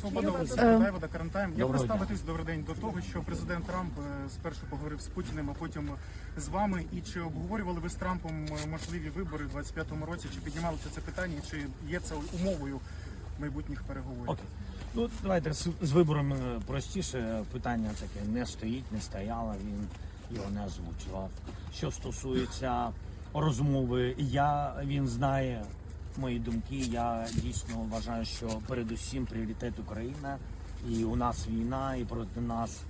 Свобода Е. Карантайм. Як ви Доброго дня. ставитесь добрий день до того, що президент Трамп е, спершу поговорив з Путіним, а потім з вами? І чи обговорювали ви з Трампом е, можливі вибори в 25-му році? Чи піднімалося це питання? і Чи є це умовою майбутніх переговорів? Окей. Ну давайте з, з вибором е, простіше. Питання таке не стоїть, не стояло. Він його не озвучував. Що стосується розмови, я він знає мої думки. Я дійсно вважаю, що передусім пріоритет Україна, і у нас війна, і проти нас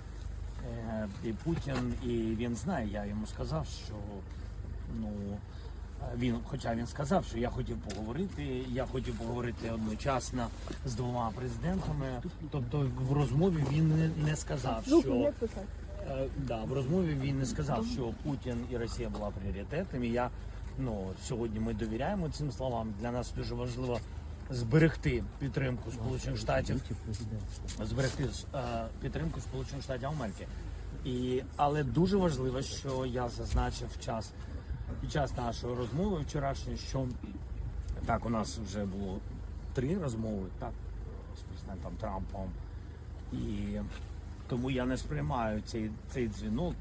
е, і Путін. І він знає. Я йому сказав, що ну. Він, хоча він сказав, що я хотів поговорити, я хотів поговорити одночасно з двома президентами. Тобто в розмові він не, не сказав, що е, да, в розмові він не сказав, що Путін і Росія була пріоритетом. І я ну сьогодні ми довіряємо цим словам. Для нас дуже важливо зберегти підтримку Сполучених Штатів, зберегти е, підтримку Сполучених Штатів Америки. І але дуже важливо, що я зазначив час під час нашої розмови вчорашньої, що так, у нас вже було три розмови, так, з президентом Трампом. І тому я не сприймаю цей, цей дзвінок,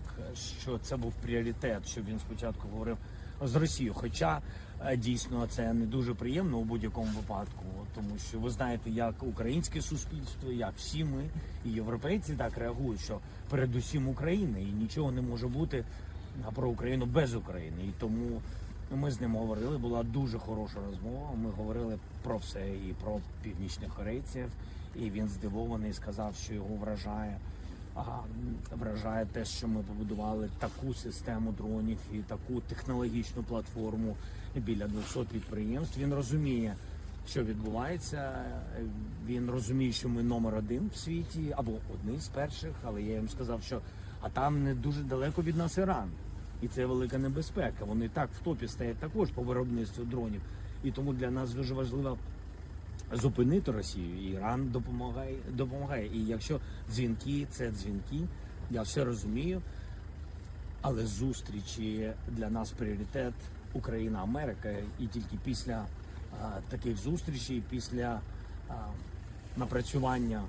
що це був пріоритет, що він спочатку говорив з Росією. Хоча е, дійсно це не дуже приємно у будь-якому випадку, тому що ви знаєте, як українське суспільство, як всі ми і європейці так реагують, що передусім Україна і нічого не може бути про Україну без України. І тому ми з ним говорили. Була дуже хороша розмова. Ми говорили про все і про північних корейців. І він здивований, сказав, що його вражає. Вражає те, що ми побудували таку систему дронів і таку технологічну платформу біля 200 підприємств. Він розуміє, що відбувається. Він розуміє, що ми номер один в світі або одні з перших, але я їм сказав, що а там не дуже далеко від нас Іран. І це велика небезпека. Вони так в топі стоять також по виробництву дронів. І тому для нас дуже важливо зупинити Росію. Іран допомагає допомагає. І якщо дзвінки це дзвінки, я все розумію. Але зустрічі для нас пріоритет Україна, Америка. І тільки після а, таких зустрічей, після а, напрацювання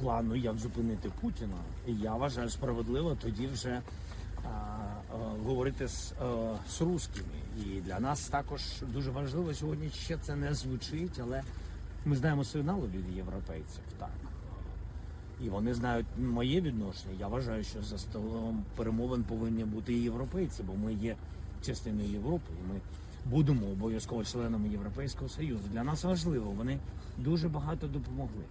плану, як зупинити Путіна, я вважаю справедливо тоді вже говорити з, а, з русскими. І для нас також дуже важливо сьогодні ще це не звучить, але ми знаємо сигнали від європейців. Так. І вони знають моє відношення. Я вважаю, що за столом перемовин повинні бути і європейці, бо ми є частиною Європи, і ми будемо обов'язково членами Європейського Союзу. Для нас важливо, вони дуже багато допомогли.